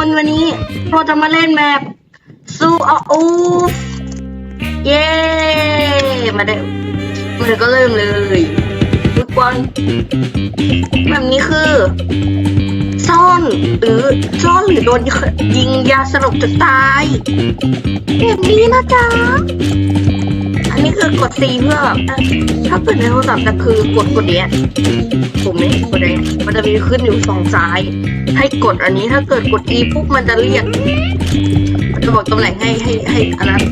คนวันนี้เราจะมาเล่นแมปซูอาอูฟเย้มาเดี๋ยวมาเดี๋ยวก็เริ่มเลยทุกคนแบบนี้คือ ซ่อนหรือซ่อนหรือโดนยิงยาสลบจนตายแบบนี้นะจ๊ะ คือกด C เพื่อแบบถ้าเปิดในโทรศัพท์จะคือกดกดเนี้ยผมไม่กดเนี้ยมันจะมีขึ้นอยู่สองซ้าย ให้กดอันนี้ถ้าเกิดกด E ปุ๊บมันจะเรียกมันจะบอกตำแหน่งให้ให้ให้อันนั้น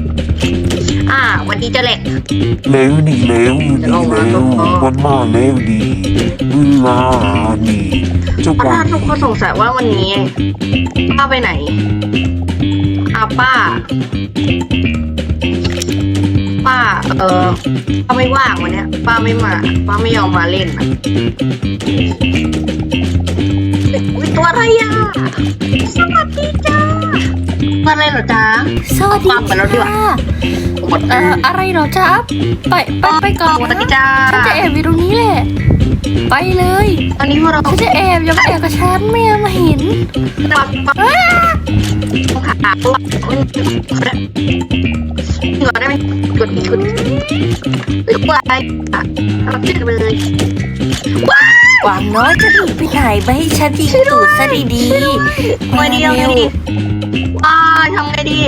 อ่า วันนี้จะแหลกเร็วนี่เร็วนี่จะลงมาเร็ววันมาเร็วนี่เวลานี่จ้าเพราะวัถ้านทุกคนสงสัยว่าวันนี้ป้าไปไหนอาป้า ป้า เออป้าไม่ว่างวันเนี้ย ป้าไม่มา ป้าไม่ยอมมาเล่นนะอุ๊ยตัวอะไรอะสวัสดีจ้ามาอะไรเหรอจ๊ะ สวัสดีปั๊มไปแล้วดีกว่า ค่ะกดเอ่ออะไรเหรอจ๊ะไปไปไปก่อนสวัสนะดีจ้า ฉันจะแอบอยู่ตรงนี้แหละ ไปเลยตอนนี้พวกเราฉันจะแอบอย่ามาแอบกับฉันไม่งั้นมาเห็นปักปัก ขาตัวเหงื่อได้ไหมกดอีกกดอีกหรือว่าอะไรอะเราเจเลยว้าวหวังน้อยจะหนีไปไหนไม่ให้ฉันยิงตูดซะดีๆไม่ดีเอาไงเร็วดีว้าวทำไงดี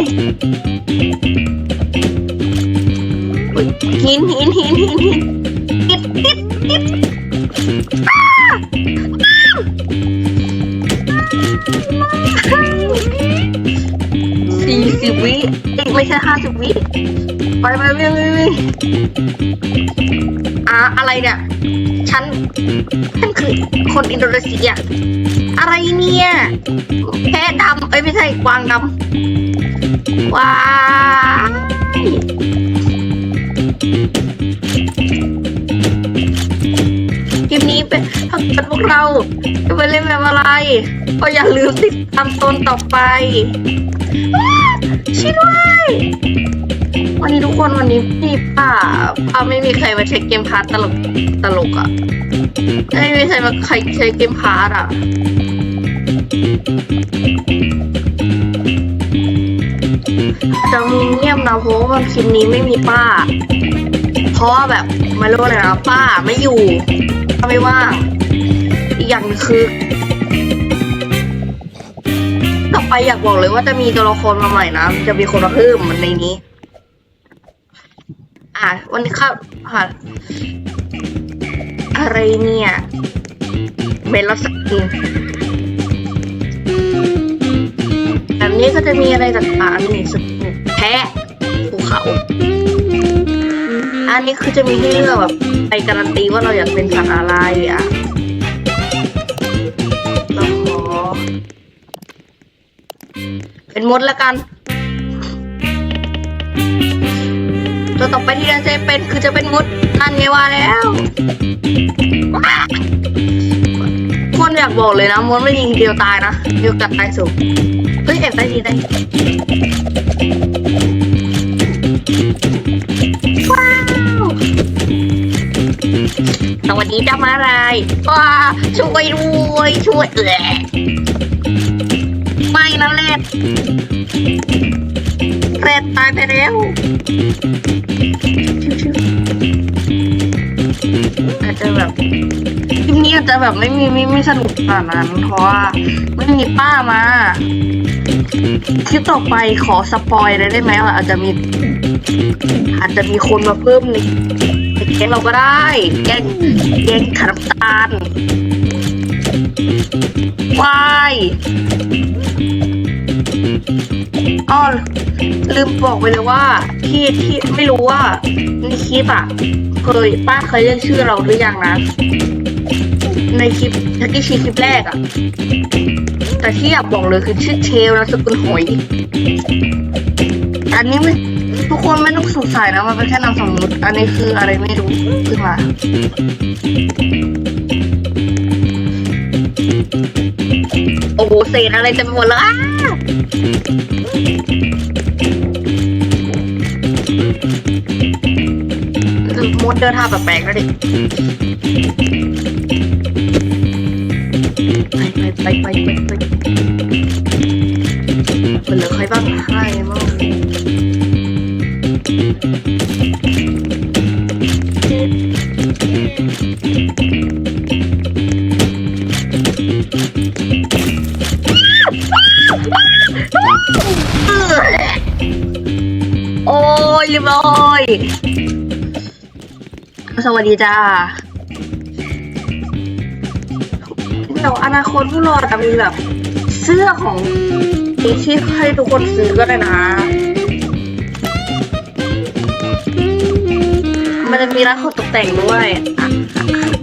หินหินหินหินหินติดติดติด สิบวิเอ้ยไม่ใช่ห้าสิบวิไปไปวิ่งวิ่งวิ่งอะอะไรเนี่ย ฉันฉันคือคนอินโดนีเซีย อะไรเนี่ย แพะดำเอ้ยไม่ใช่กวางดำว้ายคลิปนี้เป็นถ้าเกิดพวกเราจะไปเล่นแบบอะไร ก็อย่าลืมติดตามตอนต่อไป ช่วยด้วยวันนี้ทุกคนวันนี้พี่ป้าป้าไม่มีใครมาเช็คเกมพาร์ตตลกตลกอะไม่มีใครมาใครใช้เกมพาร์ตอะจะมีเงียบนะเพราะว่าคลิปนี้ไม่มีป้า เพราะว่าแบบไม่รู้เลยนะป้าไม่อยู่ป้าไม่ว่างอีกอย่างคือ ไปอยากบอกเลยว่าจะมีตัวละครมาใหม่นะ จะมีคนมาเพิ่มมันในนี้ อะ วันนี้ครับค่ะอะไรเนี่ยเมลสกินแบบนี้ก็จะมีอะไรต่างๆนี่สกินแพะภูเขา อันนี้คือจะมีให้เลือกแบบไปการันตีว่าเราอยากเป็นสัตว์อะไรอะ เป็นมดละกัน ตัวต่อไปที่เราจะเป็นคือจะเป็นมดนั่นไงว่าแล้วคนอยากบอกเลยนะมดไม่ยิงเดียวตายนะเดียวกัดตายสูงเฮ้ยแอบได้ดีได้ว้าวสวัสดีจ้ามาไรว้าช่วยด้วยช่วยเออ ไม่นะแรดแรดตายไปแล้วอาจจะแบบคลิปนี้อาจจะแบบไม่มีไม่ไม่สนุกขนาดนั้นเพราะว่าไม่มีป้ามาคลิปต่อไปขอสปอยเลยได้ไหมว่าอาจจะมีอาจจะมีคนมาเพิ่มในในแกงเราก็ได้ แกงแกงขาน้ำตาลวาย อ้อลืมบอกไปเลยว่าที่ที่ไม่รู้ว่าในคลิปอะเคยป้าเคยเรียกชื่อเราหรือยังนะ ในคลิปที่ชีคลิปแรกอะ แต่ที่อยากบอกเลยคือชื่อเชลนะสกุลหอยอันนี้ไม่ทุกคนไม่ต้องสงสัยนะมันเป็นแค่นามสมมติ อันนี้คืออะไรไม่รู้ขึ้นมา หเศษอะไรเต็มไปหมดเลยอ้ามดเดินท่าแปลกๆแล้วดิไปไปไปไปไปไปมันเหลือใครบ้างใครบ้าง โอ้ยเรียบร้อยสวัสดีจ้าเดี๋ยวอนาคตพวกเราจะมีแบบ เสื้อของที่ที่ให้ทุกคนซื้อก็ได้นะ มันจะมีร้านของตกแต่งด้วย อะ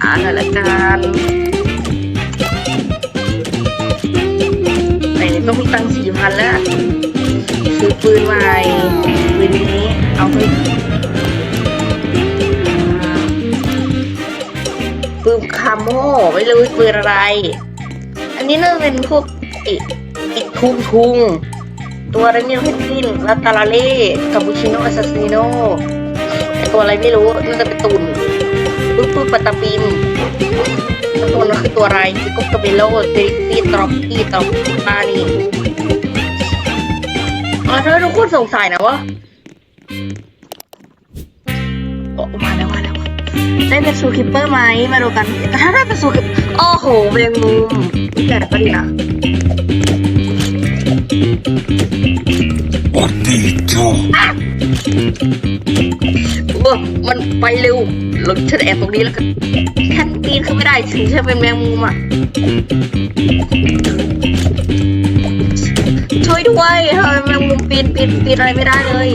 อ่านอยละกัน ต้องมีตังค์สี่พันแล้ว ซื้อปืนใหม่ปืนนี้เอาไปปืนคาโม่ไม่รู้ปืนอะไร อันนี้น่าจะเป็นพวกอีกอีกทุงทุงตัวอะไรเนี่ยเพนกวินลาตาลาเล่คาปูชิโน่อาซาซิโน่ไอตัวอะไรไม่รู้น่าจะเป็นตุ่น ปุ๊บปุ๊บปัตตาปิมแล้วตัวนั้นคือตัวอะไรซิโกกาเบโลเตริปีตรอปปี้ตรอปปานี่อ๋อถ้าทุกคนสงสัยนะว่าโอ้มาแล้วมาแล้วได้เป็นซูคิปเปอร์ไหมมาดูกันถ้าได้เป็นซูคิปโอ้โหแมงมุมแต่ก็ดีนะ Odito. เออมันไปเร็ว เราฉันแอบตรงนี้แล้วกันฉันปีนขึ้นไม่ได้ถึงฉันเป็นแมงมุมอะช่วยด้วยทำไมแมงมุมปีนปีนปีนอะไรไม่ได้เลย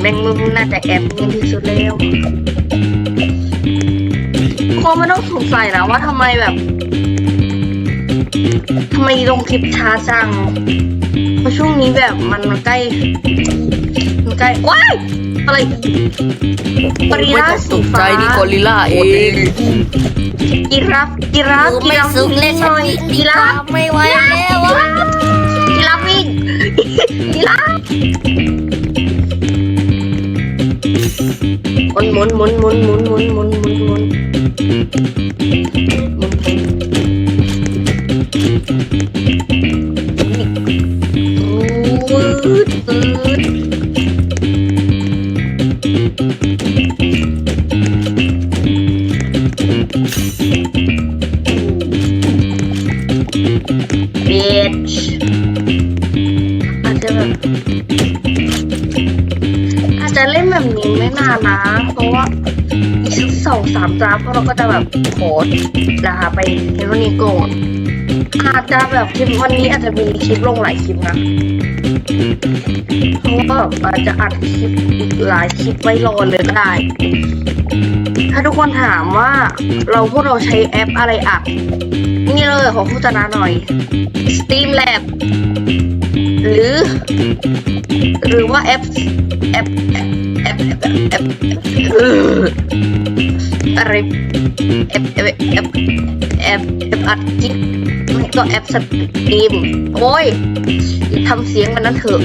แมงมุมน่าจะแอบเนียนที่สุดแล้วคนไม่ต้องสงสัยนะว่าทำไมแบบ ทำไมลงคลิปช้าจัง เพราะช่วงนี้แบบมันใกล้มันใกล้ว้ายอะไรกอริลลาสีใจฟ้านี่กอริลลาเองกีราฟกีราฟกีไม่ราฟสุกเลยหฉันน่อยวิ่งดีกีกราว่าฟไม่ไหวแล้วอะกีราฟวิ่งกีราฟหมุนหมุนหมุนหมุนหมุนหมุนหมุนหมุนหมุนหมุน ปืดปืดเบชอาจจะแบบอาจจะเล่นแบบนี้ไม่นานนะ เพราะว่าอีกสักสองสามจ้าพวกเราก็จะแบบโคดลาไปเทวันนี้ก่อน อาจจะแบบคลิปวันนี้อาจจะมีคลิปลงหลายคลิปนะเพราะว่าอาจจะอัดคลิปอีกหลายคลิปไว้รอเลยก็ได้ ถ้าทุกคนถามว่าเราพวกเราใช้แอปอะไรอัดนี่เลยขอโฆษณาหน่อย Steam Lab หรือ หรือว่าแอปแอปแอปแอปแอปอะไรแอปแอปแอปแอปแอปอัดคลิปไม่ก็แอปสตรีมโอ้ยทำเสียงมันนั้นเถอะ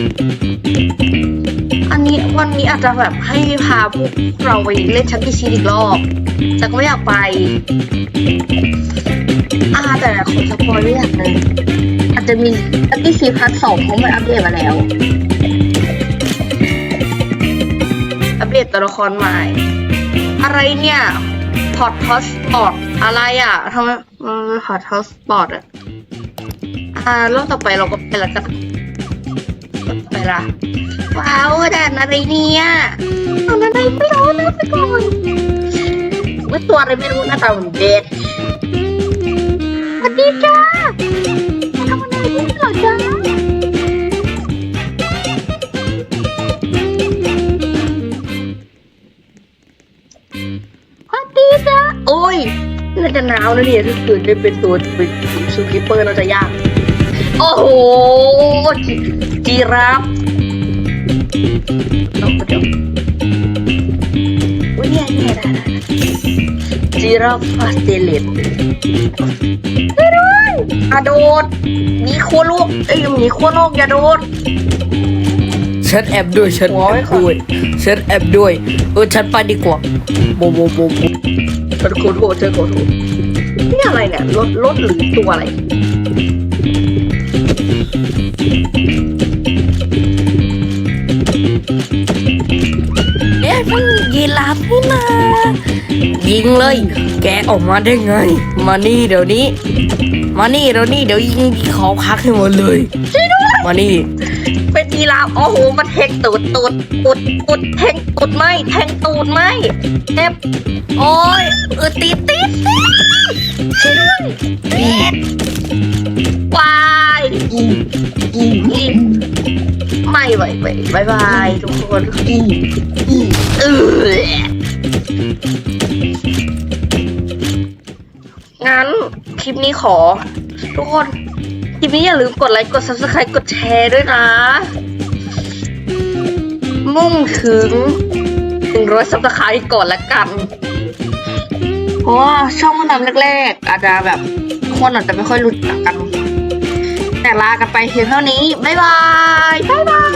อันนี้วันนี้อาจจะแบบให้พาพวกเราไปเล่นชักกี้ชีอีกรอบแต่ก็ไม่อยากไปอ่าแต่ขอสปอยไว้อย่างหนึ่ง อาจจะมีชักกี้ชีพาร์ทสองเขาไม่อัปเดตมาแล้ว อัปเดตตัวละครใหม่ อะไรเนี่ยพอร์ตทอสปอร์ตอะไรอะทำไมมันพอร์ตทอสปอร์ตอะอ่ารอบต่อไปเราก็ไปแล้วกันไปละว้าวด่านอะไรเนี่ยด่านอะไรไม่รู้นะไปก่อนว่าตัวอะไรไม่รู้หน้าตาเหมือนเด็ดส จะหนาวนะเนี่ยถ้าเกิดได้เป็นตัวเป็นซูคิปเปอร์น่าจะยาก โอ้โหจีจีราฟเอาเดี๋ยวอุ้ยเนี่ยเนี่ยได้ได้จีราฟฟาสเตเลตช่วยด้วยอะโดดหมีขั้วโลกเอ้ยหมีขั้วโลกอย่าโดดฉันแอบด้วยฉันหัวแอไว้บก่อนด้วยฉันแอบด้วยเออฉันไปดีกว่าโบโบโบโบ ฉันขอโทษฉันขอโทษนี่อะไรเนี่ยรถรถหรือตัวอะไรเอ๊ะมันยีราฟนี่นายิงเลย แกออกมาได้ไง มานี่เดี๋ยวนี้ มานี่เดี๋ยวนี้เดี๋ยวยิงขอพักให้หมดเลย มานี่เป็น ยีราฟโอ้โหมันแทงตูดตูดอุดอุดแทงตูดไหมแทงตูดไหมเจ็บโอ้ยเออติดติดช่วยด้วยวายอีอีอีไม่ไหวไปบายบายทุกคนอีอีเอองั้นคลิปนี้ขอ ทุกคน ลิปนี้อย่าลืมกดไลค์ กด subscribe กดแชร์ด้วยนะ มุ่งถึงถึงร้อย subscribe ก่อนละกัน เพราะว่าช่องมันทำแรกๆ อาจจะแบบคนอาจจะไม่ค่อยรู้จักกัน แต่ลากันไปเพียงเท่านี้ บ๊ายบาย บ๊ายบาย